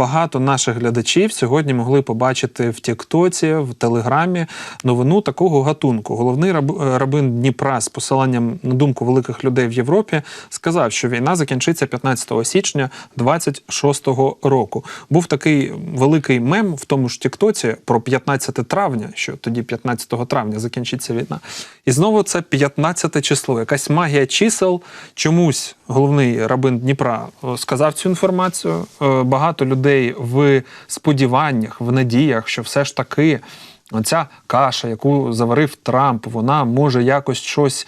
багато наших глядачів сьогодні могли побачити в Тіктоці, в Телеграмі новину такого гатунку. Головний е, рабин Дніпра з посиланням на думку великих людей в Європі сказав, що війна закінчиться 15 січня 26-го року. Був такий великий мем в тому ж Тіктоці про 15 травня, що тоді 15 травня закінчиться війна. І знову це 15 число, якась магія чисел. Чомусь головний рабин Дніпра е, сказав цю інформацію. Е, Багато людей в сподіваннях, в надіях, що все ж таки оця каша, яку заварив Трамп, вона може якось щось.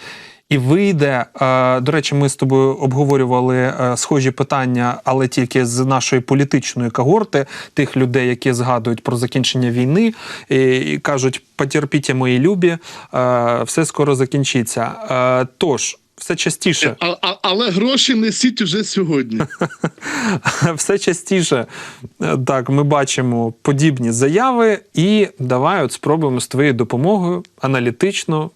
І вийде. Е, До речі, ми з тобою обговорювали е, схожі питання, але тільки з нашої політичної когорти, тих людей, які згадують про закінчення війни і, кажуть: потерпіть, мої любі, е, все скоро закінчиться. Тож. Все частіше, А, а, але гроші несіть уже сьогодні. все частіше е, так ми бачимо подібні заяви, і давай от спробуємо з твоєю допомогою аналітично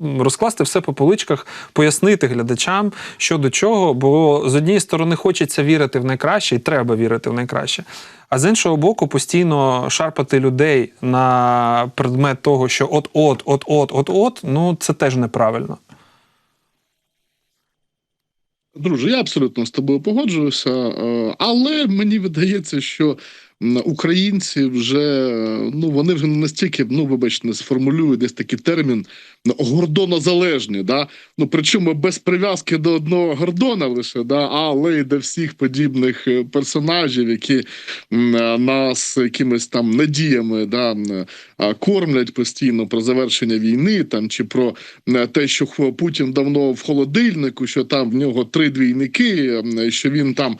розкласти все по поличках, пояснити глядачам, що до чого. Бо з однієї сторони хочеться вірити в найкраще, і треба вірити в найкраще. А з іншого боку, постійно шарпати людей на предмет того, що от-от, от-от, от-от, ну це теж неправильно. Друже, я абсолютно з тобою погоджуюся, е, але мені видається, що українці вже ну вони вже не настільки, ну вибачте, сформулюють десь такий термін ну, гордонозалежні, да? ну причому без прив'язки до одного гордона лише, да? але й до всіх подібних е, персонажів, які е, нас якимись там надіями да, е, кормлять постійно про завершення війни, там чи про те, що Путін давно в холодильнику, що там в нього три двійники, що він там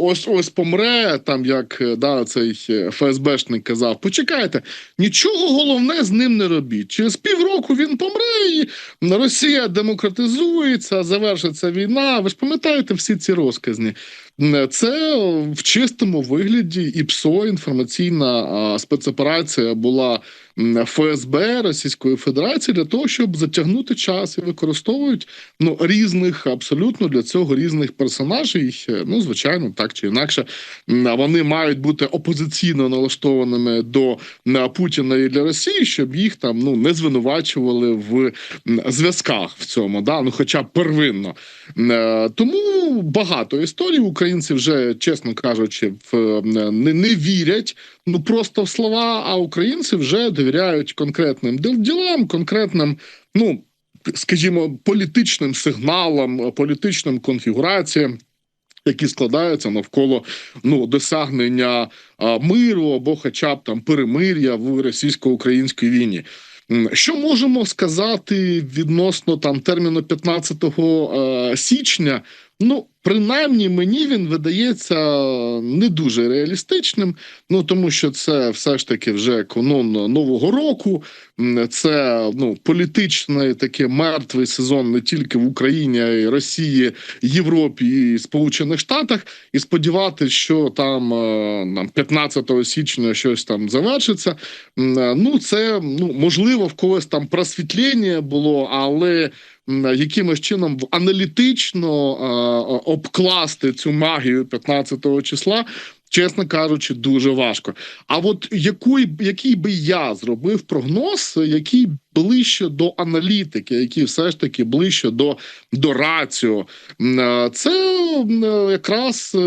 ось ось помре, там як е, да, цей е, ФСБшник казав. Почекайте, нічого головне з ним не робіть. Через півроку він помре, і Росія демократизується, завершиться війна. Ви ж пам'ятаєте всі ці розказні? Е, Це в чистому вигляді ІПСО, інформаційна а, спецоперація була ФСБ Російської Федерації для того, щоб затягнути час і використовують ну різних абсолютно для цього різних персонажів. Е, Ну звичайно, так чи інакше, вони мають бути опозиційно налаштованими до Путіна і для Росії, щоб їх там ну не звинувачували в зв'язках в цьому, да ну хоча б первинно. Е, Тому багато історій українці вже, чесно кажучи, в не, не вірять ну просто в слова, а українці вже довіряють конкретним ділам, конкретним, ну скажімо, політичним сигналам, політичним конфігураціям. Які складаються навколо ну досягнення а, миру або, хоча б там перемир'я в російсько-українській війні. Що можемо сказати відносно там терміну 15 е, січня? Ну, принаймні, мені він видається не дуже реалістичним. Ну тому що це все ж таки вже канон нового року. Це ну політичний такий мертвий сезон не тільки в Україні, а й Росії, Європі і Сполучених Штатах. І сподіватися, що там, е, нам 15 січня щось там завершиться. е, Ну це ну можливо в когось там просвітлення було, але якимось чином аналітично обкласти цю магію 15-го числа. Чесно кажучи, дуже важко. А от який би я зробив прогноз, який ближче до аналітики, який все ж таки ближче до, до раціо, е, це е, якраз е,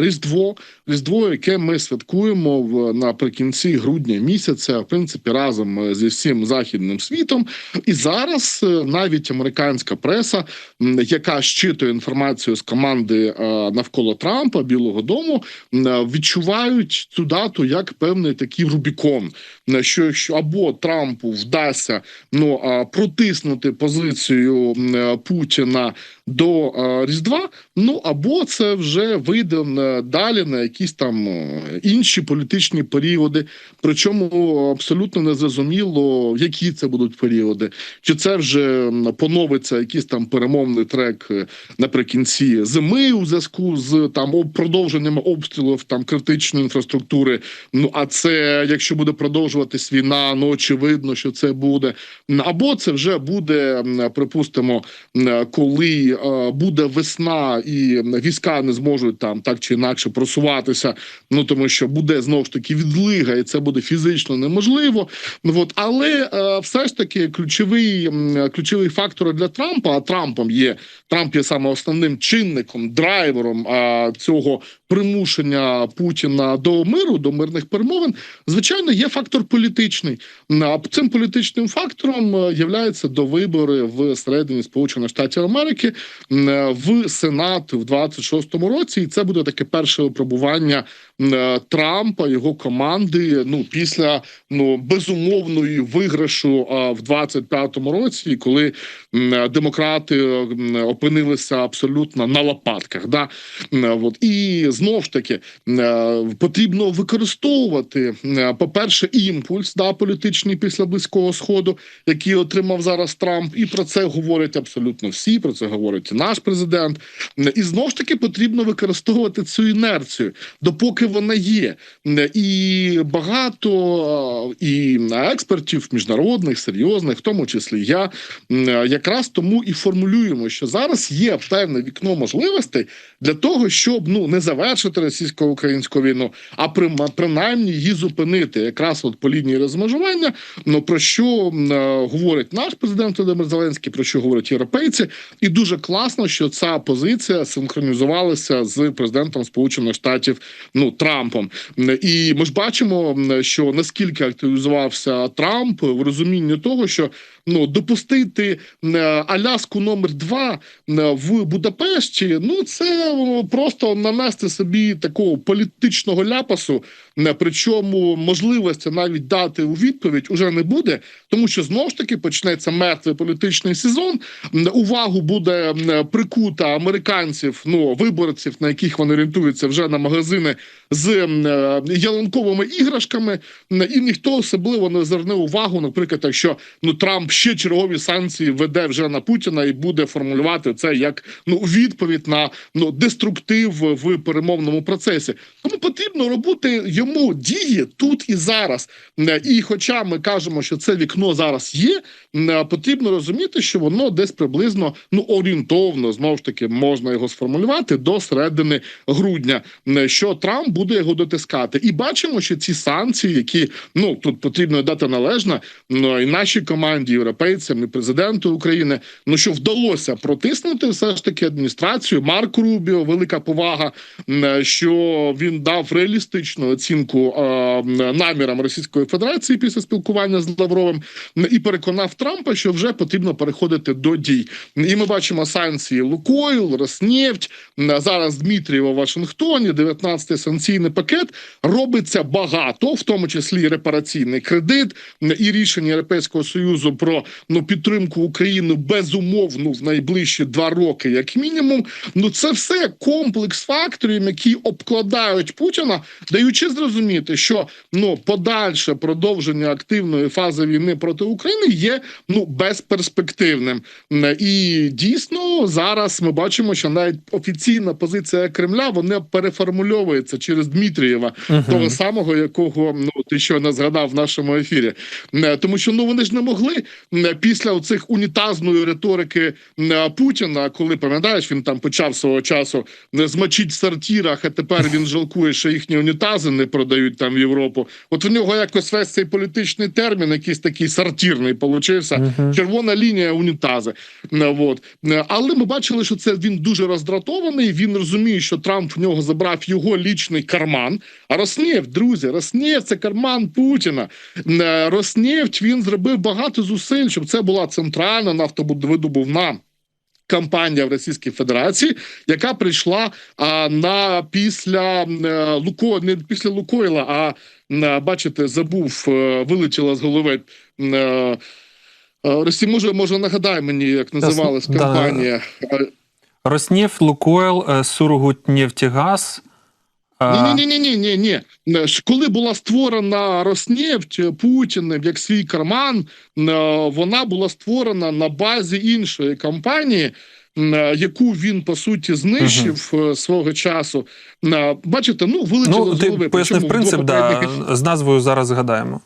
Різдво, Різдво, яке ми святкуємо в наприкінці грудня місяця, в принципі, разом зі всім західним світом. І зараз навіть американська преса, яка щитує інформацію з команди навколо Трампа, Білого Дому, відчувають цю дату як певний такий Рубікон. Що якщо або Трампу вдасться ну протиснути позицію е, Путіна до е, Різдва, ну або це вже вийде далі на якісь там е, інші політичні періоди. Причому абсолютно не зрозуміло, які це будуть періоди. Чи це вже поновиться якийсь там перемовний трек е, наприкінці зими у зв'язку з там продовженням обстрілів там критичної інфраструктури. Ну а це якщо буде продовжуватись війна, ну очевидно, що що це буде, або це вже буде, припустимо, коли е, буде весна і війська не зможуть там так чи інакше просуватися. Ну тому що буде знову ж таки відлига, і це буде фізично неможливо. От але е, все ж таки ключовий ключовий фактор для Трампа. А Трампом є Трамп є саме основним чинником, драйвером цього примушення Путіна до миру, до мирних перемовин. Звичайно, є фактор політичний. А цим політичним фактором е, являється до вибори в середині Сполучених Штатів Америки е, в Сенат в 26-му році, і це буде таке перше випробування е, Трампа, його команди. Ну після ну безумовної виграшу в 25-му році, коли демократи опинилися абсолютно на лопатках. Да? От і знов ж таки е, потрібно використовувати, е, по-перше, імпульс да, політичний після близького сходу, який отримав зараз Трамп, і про це говорять абсолютно всі. Про це говорить наш президент. І знов ж таки потрібно використовувати цю інерцію, допоки вона є. І багато е, і експертів міжнародних, серйозних, в тому числі я, якраз тому і формулюємо, що зараз є певне вікно можливостей для того, щоб ну не завершити російсько-українську війну, а при, принаймні її зупинити, якраз от по лінії розмежування. Ну про що е, говорить наш президент Володимир Зеленський, про що говорять європейці, і дуже класно, що ця позиція синхронізувалася з президентом Сполучених Штатів ну Трампом. І ми ж бачимо, що наскільки активізувався Трамп в розумінні того, що ну допустити Аляску номер 2 в Будапешті, ну це просто нанести собі такого політичного ляпасу. м, Причому можливості навіть дати у відповідь уже не буде, тому що знову ж таки почнеться мертвий політичний сезон. Увагу буде прикута американців, ну виборців, на яких вони орієнтуються вже на магазини з е, ялинковими іграшками, і ніхто особливо не зверне увагу, наприклад, якщо ну Трамп ще чергові санкції веде вже на Путіна і буде формулювати це як ну відповідь на ну деструктив в перемовному процесі. Тому потрібно робити йому дії тут і зараз. І, хоча ми кажемо, що це вікно зараз є, потрібно розуміти, що воно десь приблизно ну орієнтовно знову ж таки можна його сформулювати до середини грудня, м, що Трамп буде його дотискати. І бачимо, що ці санкції, які ну тут потрібно дати належно, ну і нашій команді, європейцям, і президенту України, ну що вдалося протиснути все ж таки адміністрацію. Марк Рубіо, велика повага, що він дав реалістичну оцінку намірам Російської Федерації після спілкування з Лавровим і переконав Трампа, що вже потрібно переходити до дій. І ми бачимо санкції Лукойл, Роснефть, зараз Дмитрієва в Вашингтоні, 19-й санкційний пакет. Робиться багато, в тому числі і репараційний кредит, і рішення Європейського союзу про ну підтримку України безумовну в найближчі два роки, як мінімум. Ну це все комплекс факторів, які обкладають Путіна, даючи зрозуміти, що ну подальше продовження активної фази війни проти України є ну безперспективним. І дійсно зараз ми бачимо, що навіть офіційна позиція Кремля вона переформульовується через Дмитрієва, Мгм. того самого, якого ну ти щойно згадав в нашому ефірі. М, Тому що ну вони ж не могли після цих унітазної риторики Путіна, коли пам'ятаєш, він там почав свого часу не змочить в сортірах, а тепер він жалкує, що їхні унітази не продають там в Європу. От в нього якось весь цей політичний термін, якийсь такий сортірний, получився. Мгм. Червона лінія унітази. Е, Вот. Е, Але ми бачили, що це він дуже роздратований. Він розуміє, що Трамп в нього забрав його лічний карман. А Роснефть, друзі, Роснефть – це карман Путіна. Е, Роснефть він зробив багато зусиль, щоб це була центральна нафтобудовидобувна Кампанія в Російській Федерації, яка прийшла а, на після е, Луко, не після Лукойла, а бачите, забув, е, вилетіла з голови. Е, е, Росі, може, може нагадай мені, як називалась Да. компанія. Е, Роснефть, Лукойл, Сургутнефтегаз. Е, Ні, ні, ні, ні, ні, ні. Коли була створена Роснефть Путіним як свій карман, е, вона була створена на базі іншої компанії. е, Яку він по суті знищив угу. свого часу, Е, бачите, ну вилетіло Ну, з ти голови. пояснив принцип, да, з назвою зараз згадаємо.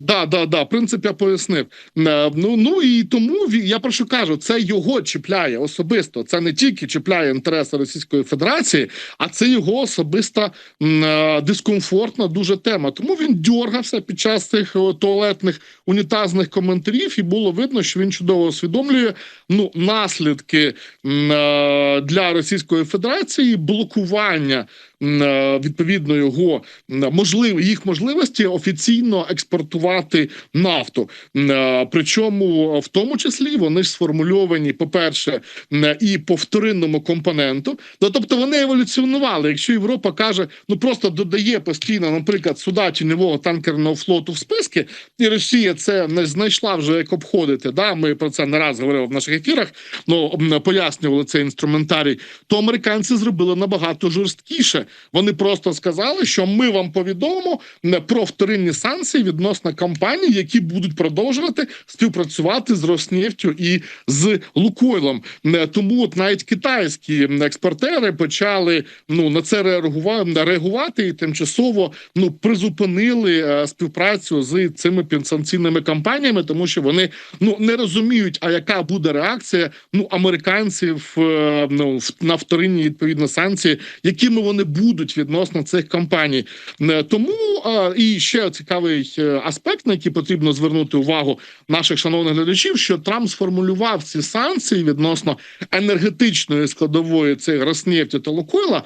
Да, да, да. Принцип я пояснив. Е, Ну ну і тому я про що кажу, це його чіпляє особисто. Це не тільки чіпляє інтереси Російської Федерації, а це його особиста е, дискомфортна дуже тема. Тому він дьоргався під час цих туалетних унітазних коментарів, і було видно, що він чудово усвідомлює ну наслідки е, для Російської Федерації блокування е, відповідно його можлив їх можливості офіційно експортувати нафту. Е, Причому в тому числі вони сформульовані, по-перше, м, і по вторинному компоненту. Ну, тобто вони еволюціонували. Якщо Європа каже, ну просто додає постійно, наприклад, суда тіньового танкерного флоту в списки, і Росія це не знайшла вже як обходити. Да, ми про це не раз говорили в наших ефірах. Ну пояснювали цей інструментарій. То американці зробили набагато жорсткіше. Вони просто сказали, що ми вам повідомимо м, про вторинні санкції відносно компаній, які будуть продовжувати співпрацювати з Роснефтю і з Лукойлом. М, Тому от навіть китайські експортери почали ну на це реагувати, реагувати і тимчасово ну призупинили е, співпрацю з цими підсанкційними компаніями, тому що вони ну не розуміють, а яка буде реакція ну американців е, ну на вторинні відповідно санкції, якими вони будуть відносно цих компаній. Е, Тому е, і ще цікавий е, аспект, на який потрібно звернути увагу наших шановних глядачів, що Трамп сформулював ці санкції відносно енергетичної складової цих Роснефті та Лукойла,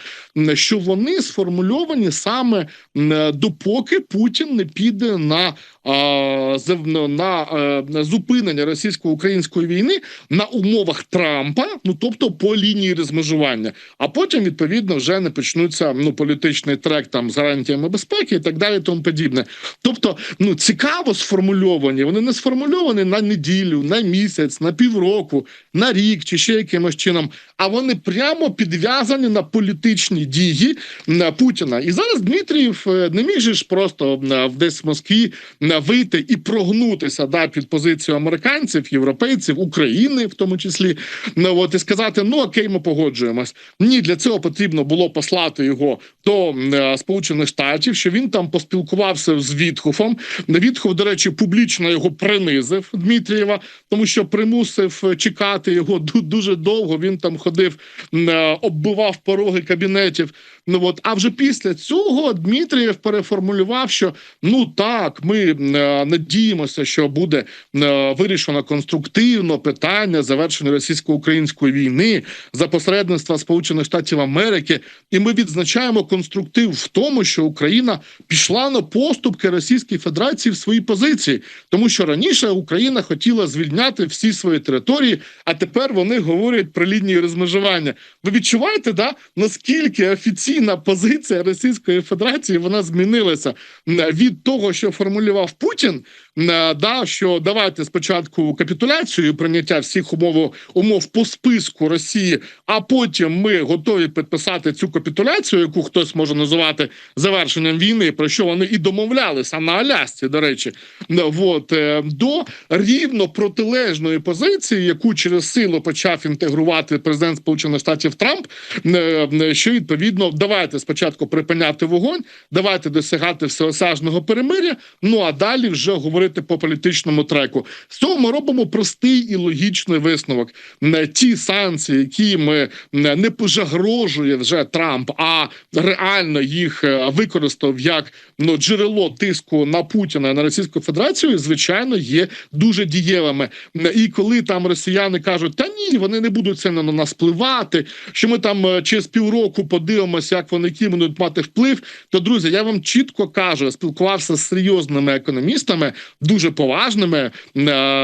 що вони сформульовані саме допоки Путін не піде на на зупинення російсько-української війни на умовах Трампа, ну тобто по лінії розмежування. А потім відповідно вже не почнуться ну політичний трек там з гарантіями безпеки і так далі, тому подібне. Тобто, ну цікаво сформульовані. Вони не сформульовані на неділю, на місяць, на півроку, на рік чи ще якимось чином. А вони прямо підв'язані на політичні дії на Путіна. І зараз Дмитрієв е, не міг же ж просто е, десь в Москві е, вийти і прогнутися да, під позицію американців, європейців, України, в тому числі. Ну, от, і сказати: ну окей, ми погоджуємось. Ні, для цього потрібно було послати його до е, Сполучених Штатів, що він там поспілкувався з Вітхофом. Вітхоф, до речі, публічно його принизив Дмитрієва, тому що примусив чекати його ду- дуже довго. Він там ходив, м, е, оббивав пороги кабінетів. Ну от, а вже після цього Дмитрієв переформулював, що ну так, ми е, надіємося, що буде е, вирішено конструктивно питання завершення російсько-української війни за посередництва Сполучених Штатів Америки, і ми відзначаємо конструктив в тому, що Україна пішла на поступки Російській Федерації в своїй позиції, тому що раніше Україна хотіла звільняти всі свої території, а тепер вони говорять про лінії розмежування. Ви відчуваєте, да наскільки офіційна позиція Російської Федерації вона змінилася від того, що формулював Путін, да що давайте спочатку капітуляцію, прийняття всіх умов умов по списку Росії, а потім ми готові підписати цю капітуляцію, яку хтось може називати завершенням війни, про що вони і домовлялися на Алясці, до речі, Ну, от, е, до рівно протилежної позиції, яку через силу почав інтегрувати президент Сполучених Штатів Трамп, е, е, що відповідно давайте спочатку припиняти вогонь, давайте досягати всеосяжного перемиря. Ну а далі вже говорити по політичному треку. З цього ми робимо простий і логічний висновок. Ті санкції, які ми не загрожує вже Трамп, а реально їх е, використав як ну джерело тиску на Путіна на Російську Федерацію, звичайно, є дуже дієвими. І коли там росіяни кажуть, та ні, вони не будуть це на нас впливати, що ми там е, через півроку подивимося, як вони будуть мати вплив. То друзі, я вам чітко кажу, спілкувався з серйозними економістами, дуже поважними, е,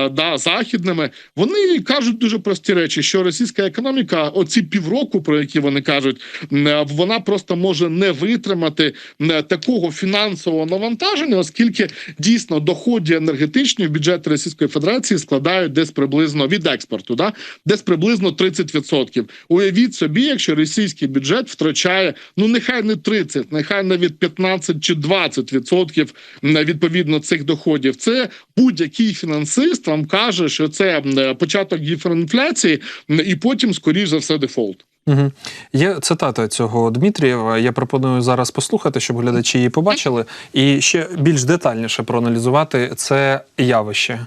да, західними. Вони кажуть дуже прості речі, що російська економіка, оці півроку, про які вони кажуть, е, вона просто може не витримати е, такого фінансового навантаження, оскільки дійсно доходи енергетичні в бюджеті Російської Федерації складають десь приблизно від експорту, да десь приблизно 30%. Уявіть собі, якщо російський бюджет втрачає ну нехай не 30, нехай навіть 15 чи 20% на відповідно цих доходів. Це будь-який фінансист вам каже, що це початок гіперінфляції, і потім, скоріш за все, дефолт. Угу. Є цитата цього Дмитрієва. Я пропоную зараз послухати, щоб глядачі її побачили, і ще більш детальніше проаналізувати це явище.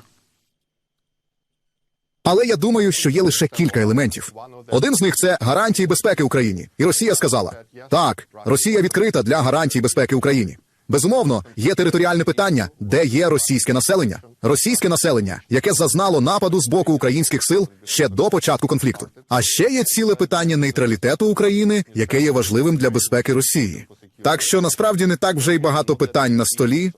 Але я думаю, що є лише кілька елементів. Один з них це гарантії безпеки Україні. І Росія сказала: так, Росія відкрита для гарантій безпеки Україні. Безумовно, є територіальне питання, де є російське населення. Російське населення, яке зазнало нападу з боку українських сил ще до початку конфлікту. А ще є ціле питання нейтралітету України, яке є важливим для безпеки Росії. Так що насправді не так вже й багато питань на столі,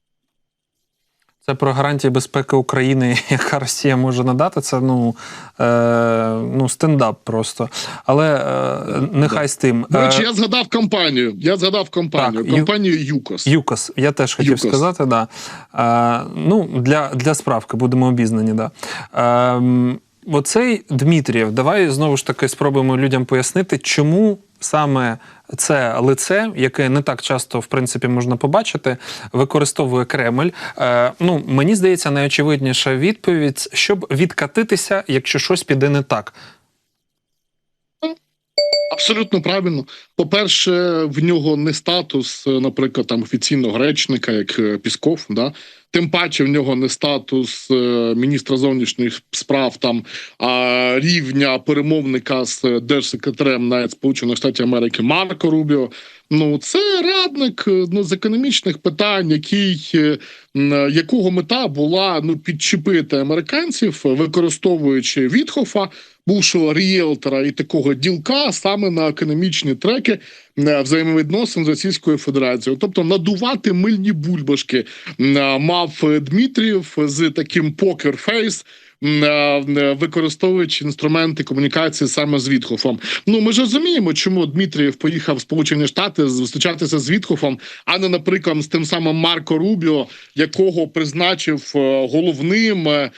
Це про гарантії безпеки України, яка Росія може надати. Це ну, е, ну стендап просто. Але е, нехай з тим. До речі, Е, я згадав компанію. Я згадав компанію. Так, Ю- компанію ЮКОС. ЮКОС, я теж хотів ЮКОС. сказати, да. Е, ну, для, для справки будемо обізнані. Да. Е, оцей Дмитрієв, давай знову ж таки спробуємо людям пояснити, чому саме це лице, яке не так часто в принципі можна побачити, використовує Кремль. Е, ну, мені здається, найочевидніша відповідь, щоб відкатитися, якщо щось піде не так. Абсолютно правильно. По-перше, в нього не статус, е, наприклад, там офіційного речника, як е, Пісков, да. Тим паче в нього не статус е, міністра зовнішніх справ там а рівня перемовника з е, держсекретарем навіть Сполучених Штатів Америки Марко Рубіо. Ну це радник е, ну, з економічних питань, який е, е, якого мета була ну підчепити американців, використовуючи Вітхофа, бувшого ріелтора і такого ділка саме на економічні треки взаємовідносин з Російською Федерацією, тобто надувати мильні бульбашки мав Дмитрієв з таким покер-фейс. Е, е, Використовуючи інструменти комунікації саме з Вітхофом, ну ми ж розуміємо, чому Дмитрієв поїхав в Сполучені Штати зустрічатися з Вітхофом, а не, наприклад, з тим самим Марко Рубіо, якого призначив е, головним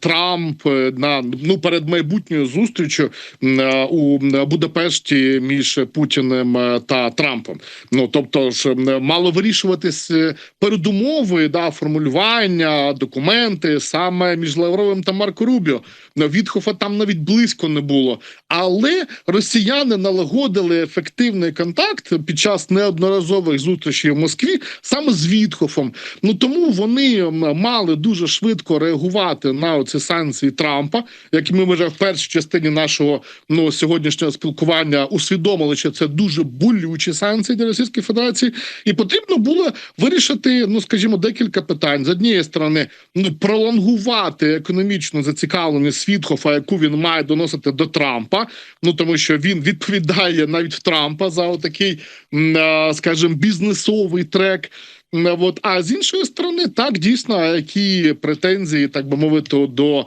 Трамп е, на ну перед майбутньою зустрічю е, у Будапешті між Путіним е, та Трампом. Ну тобто ж мало вирішуватись е, передумови, да, формулювання, документи саме між Лавровим та Марко Рубіо. Ну, Вітхофа там навіть близько не було. Але росіяни налагодили ефективний контакт під час неодноразових зустрічей в Москві саме з Вітхофом. Ну тому вони мали дуже швидко реагувати на ці санкції Трампа, які ми вже в першій частині нашого ну сьогоднішнього спілкування усвідомили, що це дуже болючі санкції для Російської Федерації, і потрібно було вирішити, ну скажімо, декілька питань з однієї сторони, ну пролонгувати економічну зацікавленість Вітхофа, яку він має доносити до Трампа. Ну тому що він відповідає навіть Трампа за отакий, е, скажімо, бізнесовий трек. От, а з іншої сторони, так дійсно, які претензії, так би мовити, до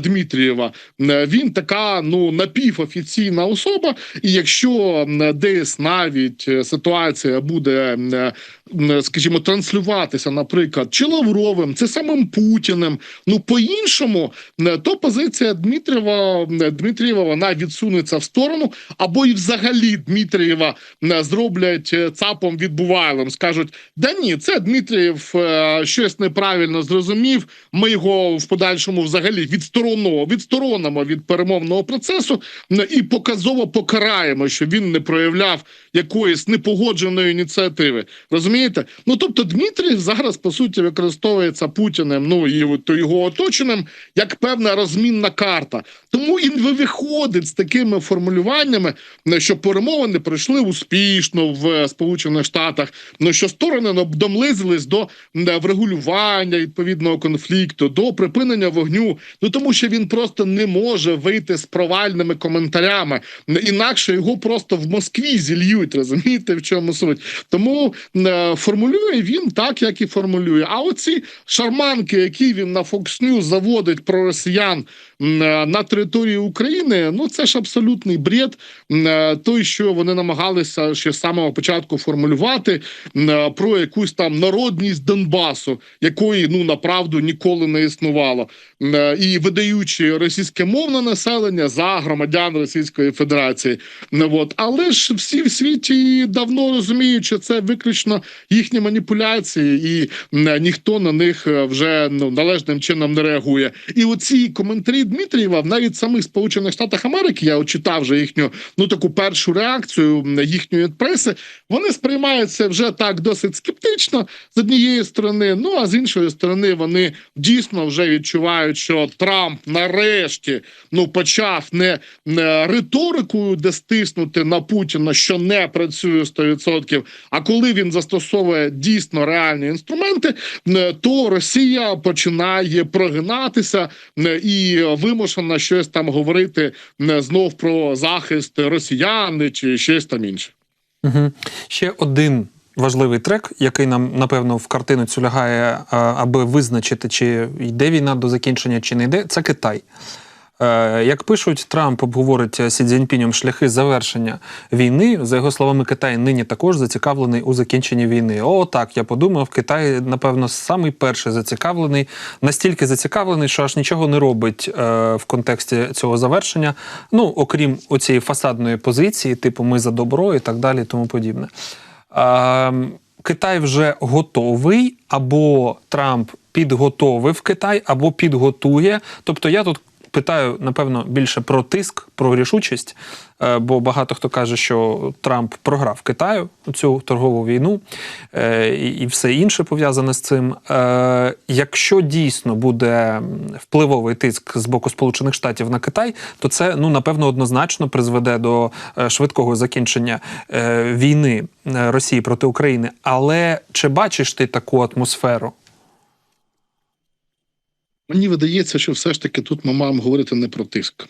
Дмитрієва. Він така ну напівофіційна особа, і якщо десь навіть е, ситуація буде, скажімо, транслюватися, наприклад, чи Лавровим, чи самим Путіним, ну по-іншому, м, то позиція Дмитрієва м, Дмитрієва вона відсунеться в сторону, або і взагалі Дмитрієва зроблять е, цапом відбувайлом, скажуть: да ні, це Дмитрієв е, щось неправильно зрозумів. Ми його в подальшому взагалі відсторонимо, відсторонимо від перемовного процесу і показово покараємо, що він не проявляв якоїсь непогодженої ініціативи. Розумієте? Ну тобто, Дмитрієв зараз по суті використовується Путіним, ну і от його оточеним як певна розмінна карта. Тому і виходить з такими формулюваннями, е, що перемовини пройшли успішно в е, Сполучених Штатах. Ну що сторони домлизились до врегулювання відповідного конфлікту, до припинення вогню. Ну тому що він просто не може вийти з провальними коментарями. Інакше його просто в Москві зільють. Розумієте, в чому суть? Тому е, формулює він так, як і формулює. А оці шарманки, які він на Fox News заводить про росіян е, на території України, ну це ж абсолютний бред. Е, Той, що вони намагалися ще з самого початку формулювати про якусь там народність Донбасу, якої ну направду ніколи не існувало, і видаючи російське мовне населення за громадян Російської Федерації. Ну, от. Але ж всі в. Світі давно розуміють, що це виключно їхні маніпуляції, і ніхто на них е, вже ну належним чином не реагує. І оці коментарі Дмитрієва навіть самих Сполучених Штатах Америки я читав вже їхню ну таку першу реакцію їхньої преси. Вони сприймаються вже так досить скептично з однієї сторони. Ну а з іншої сторони, вони дійсно вже відчувають, що Трамп нарешті ну почав не, не риторикою, де стиснути на Путіна, що не працює 100%, А коли він застосовує дійсно реальні інструменти, е, то Росія починає прогинатися е, і вимушена щось там говорити е, знов про захист росіян чи щось там інше. Угу. Ще один важливий трек, який нам напевно в картину цю лягає, аби визначити, чи йде війна до закінчення, чи не йде, це Китай. Е, Як пишуть, Трамп обговорить з Сі Цзіньпінем шляхи завершення війни. За його словами, Китай нині також зацікавлений у закінченні війни. О, так я подумав, Китай, напевно, самий перший зацікавлений, настільки зацікавлений, що аж нічого не робить е, в контексті цього завершення. Ну, окрім оцієї фасадної позиції, типу ми за добро і так далі, тому подібне. Е, Китай вже готовий, або Трамп підготовив Китай, або підготує. Тобто я тут питаю, напевно, більше про тиск, про рішучість, е, бо багато хто каже, що Трамп програв Китаю цю торгову війну е, і все інше пов'язане з цим. Е, Якщо дійсно буде впливовий тиск з боку Сполучених Штатів на Китай, то це ну напевно однозначно призведе до швидкого закінчення війни Росії проти України. Але чи бачиш ти таку атмосферу? Мені видається, що все ж таки тут ми маємо говорити не про тиск.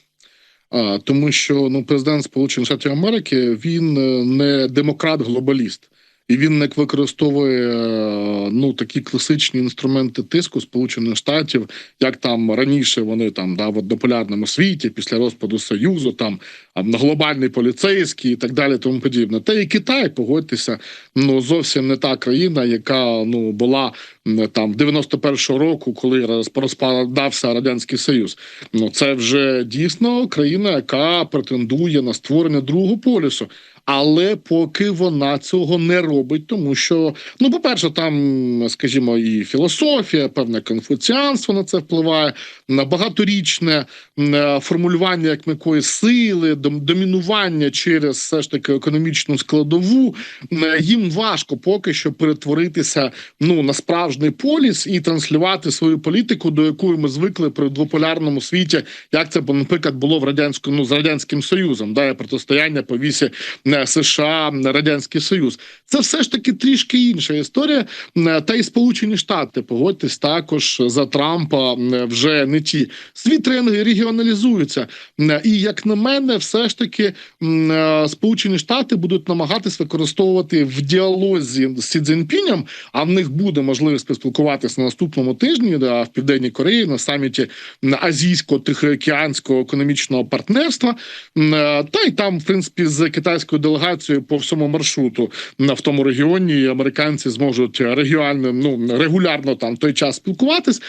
А, тому що ну, президент Сполучених Штатів Америки він е, не демократ-глобаліст, і він не використовує е, ну такі класичні інструменти тиску Сполучених Штатів, як там раніше вони там да, в однополярному світі, після розпаду Союзу, там глобальний поліцейський і так далі, тому подібне. Та і Китай, погодьтеся, ну зовсім не та країна, яка ну була там 91-го року, коли розпадався радянський союз. Ну це вже дійсно країна, яка претендує на створення другого полюсу. Але поки вона цього не робить, тому що ну, по-перше, там, скажімо, і філософія, певне конфуціанство на це впливає, на багаторічне е, формулювання як якоїсь сили, дом- домінування через все ж таки економічну складову. Е, Їм важко поки що перетворитися ну на справжній поліс і транслювати свою політику, до якої ми звикли при двополярному світі, як це наприклад було в радянському ну з радянським союзом, да, протистояння по вісі е, США Радянський Союз. Це все ж таки трішки інша історія. Е, Та й Сполучені Штати, погодьтесь, також за Трампа е, вже не ті. Світ ре- регіоналізується. Е, І як на мене, все ж таки Сполучені Штати будуть намагатись використовувати в діалозі з Сі Цзіньпінем, а в них буде можливість поспілкуватися на наступному тижні да, в Південній Кореї на саміті Азійсько-Тихоокеанського економічного партнерства. Е, Та й там, в принципі, з китайською делегацією по всьому маршруту м, в тому регіоні американці зможуть регіонально ну регулярно там той час спілкуватись.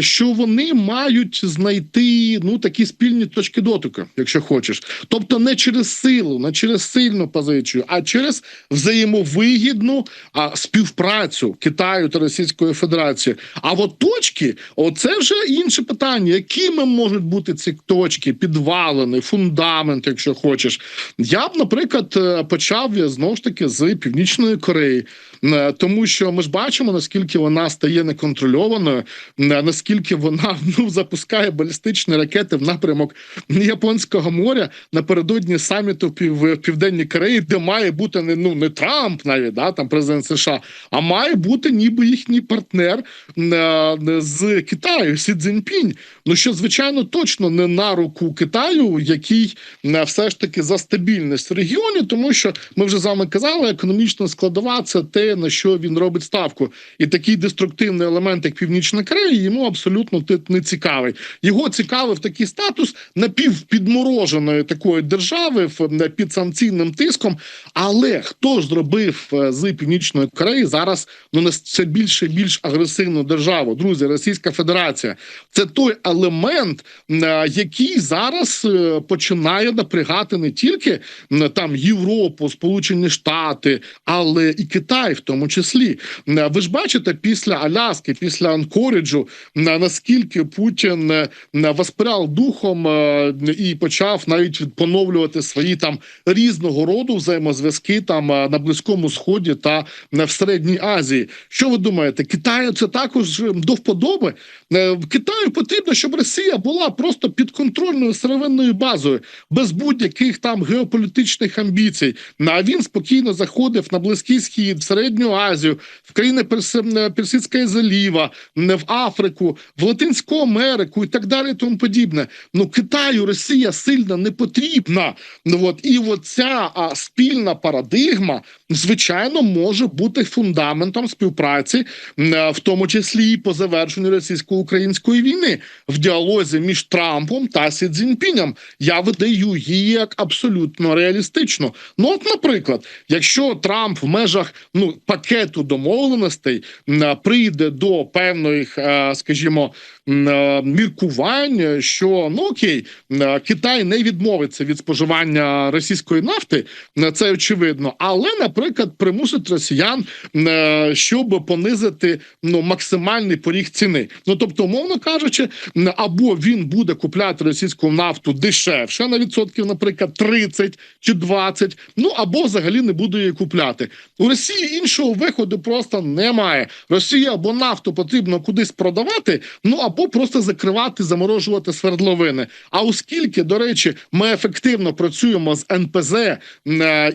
Що вони мають знайти ну такі спільні точки дотику, якщо хочеш, тобто не через силу, не через сильну позицію, а через взаємовигідну а, співпрацю Китаю та Російської Федерації. А от точки, оце вже інше питання. Якими можуть бути ці точки, підвалини, фундамент, якщо хочеш. Я б, наприклад, е, почав знову ж таки з Північної Кореї. Е, Тому що ми ж бачимо, наскільки вона стає неконтрольованою, е, наскільки вона ну запускає балістичні ракети в напрямок Японського моря напередодні саміту в Південній Кореї, де має бути не ну не Трамп, навіть да там президент США, а має бути ніби їхній партнер е, з Китаю, Сі Цзіньпінь. Ну що звичайно точно не на руку Китаю, який е, все ж таки за стабільність в регіоні, тому що ми вже з вами казали, економічна складова це те, на що він робить ставку, і такий деструктивний елемент, як Північна Корея, йому абсолютно не цікавий. Його цікавив такий статус напівпідмороженої такої держави е, під санкційним тиском. Але хто зробив е, з Північної Кореї зараз ну це більш більше більш агресивну державу. Друзі, Російська Федерація це той елемент, е, який зараз е, починає напрягати не тільки там Європу, Сполучені Штати, але і Китай, в тому числі. Е, Ви ж бачите, після Аляски, після Анкоріджу, на- наскільки Путін воспряв духом і почав навіть поновлювати свої там різного роду взаємозв'язки там на Близькому Сході та в Середній Азії. Що ви думаєте? Китаю це також е, до вподоби? Е, Китаю потрібно, щоб Росія була просто підконтрольною сировинною базою, без будь-яких там геополітичних амбіцій. Ну, А він спокійно заходив на Близький Схід, в Середню Азію, в країни е, Персидського заліва, в Африку, в Латинську Америку і так далі. Тому подібне. Ну Китаю Росія сильно не потрібна. Ну от і от ця а, спільна парадигма, звичайно, може бути фундаментом співпраці, е, в тому числі і по завершенню російсько-української війни в діалозі між Трампом та Сі Цзіньпінем. Я видаю її як абсолютно реалістично. Ну, от, наприклад, якщо Трамп в межах ну пакету домовленостей е, прийде до певних, е, скажімо, міркувань, що ну окей, Китай не відмовиться від споживання російської нафти, це очевидно, але, наприклад, примусить росіян, щоб понизити ну максимальний поріг ціни. Ну тобто, умовно кажучи, або він буде купляти російську нафту дешевше на відсотків, наприклад, 30 чи 20, ну або взагалі не буде її купляти. У Росії іншого виходу просто немає. Росія або нафту потрібно кудись продавати, ну або просто закривати, заморожувати свердловини. А оскільки, до речі, ми ефективно працюємо з НПЗ е,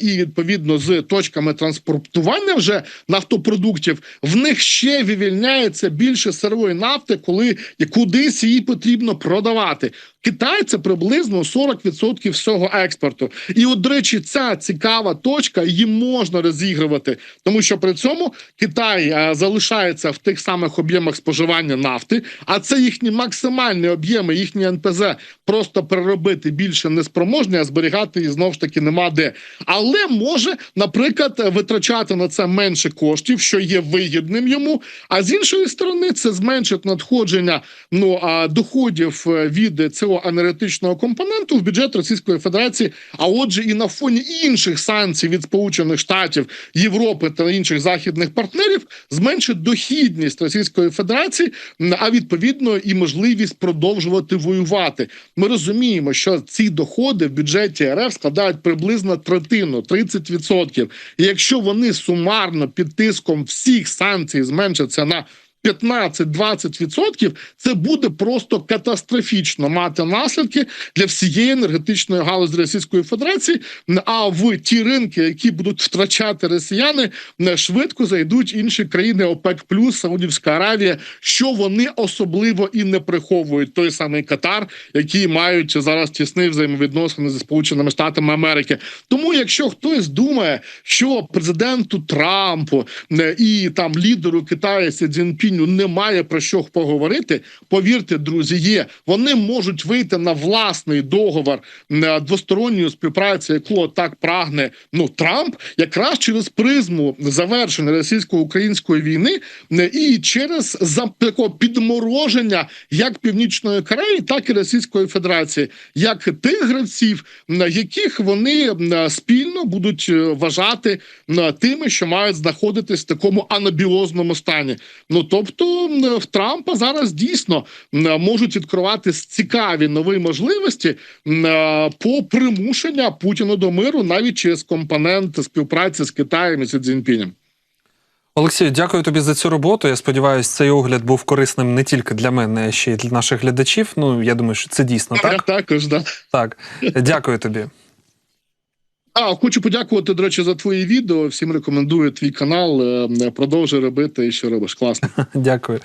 і відповідно з точками транспортування вже нафтопродуктів, в них ще вивільняється більше сирої нафти, коли кудись її потрібно продавати. Китай це приблизно 40% всього експорту. І, от, до речі, ця цікава точка її можна розігрувати, тому що при цьому Китай е, залишається в тих самих об'ємах споживання нафти, а це їхні максимальні об'єми, їхні НПЗ просто переробити більше неспроможні, а зберігати її знову ж таки нема де. Але може, наприклад, витрачати на це менше коштів, що є вигідним йому. А з іншої сторони, це зменшить надходження ну доходів е, від цього енергетичного компоненту в бюджет Російської Федерації. А отже, і на фоні інших санкцій від Сполучених Штатів, Європи та інших західних партнерів зменшить дохідність Російської Федерації, а відповідно і можливість продовжувати воювати. Ми розуміємо, що ці доходи в бюджеті РФ складають приблизно третину 30%. І якщо вони сумарно під тиском всіх санкцій зменшаться на 15-20% це буде просто катастрофічно мати наслідки для всієї енергетичної галузі Російської Федерації. А в ті ринки, які будуть втрачати росіяни, швидко зайдуть інші країни ОПЕК+, Саудівська Аравія, що вони особливо і не приховують. Той самий Катар, які мають зараз тісні взаємовідносини зі Сполученими Штатами Америки. Тому, якщо хтось думає, що президенту Трампу е, і там лідеру Китаю Сі Цзіньпіню немає про що поговорити, повірте, друзі, є. Вони можуть вийти на власний договор е, двосторонньої співпраці, якого так прагне ну Трамп, якраз через призму завершення російсько-української війни е, і через такого підмороження як Північної Кореї, так і Російської Федерації, як тих гравців, е, яких вони спільно будуть е, вважати тими, що мають знаходитись в такому анабіозному стані. Ну тобто в Трампа зараз дійсно можуть відкривати цікаві нові можливості е, по примушення Путіна до миру навіть через компонент співпраці з Китаєм і Сі Цзіньпінем. Олексій, дякую тобі за цю роботу. Я сподіваюся, цей огляд був корисним не тільки для мене, а ще й для наших глядачів. Ну я думаю, що це дійсно Я так. також да. Так, дякую тобі. А хочу подякувати, до речі, за твої відео. Всім рекомендую твій канал. е, Продовжуй робити, і що робиш. Класно. Дякую.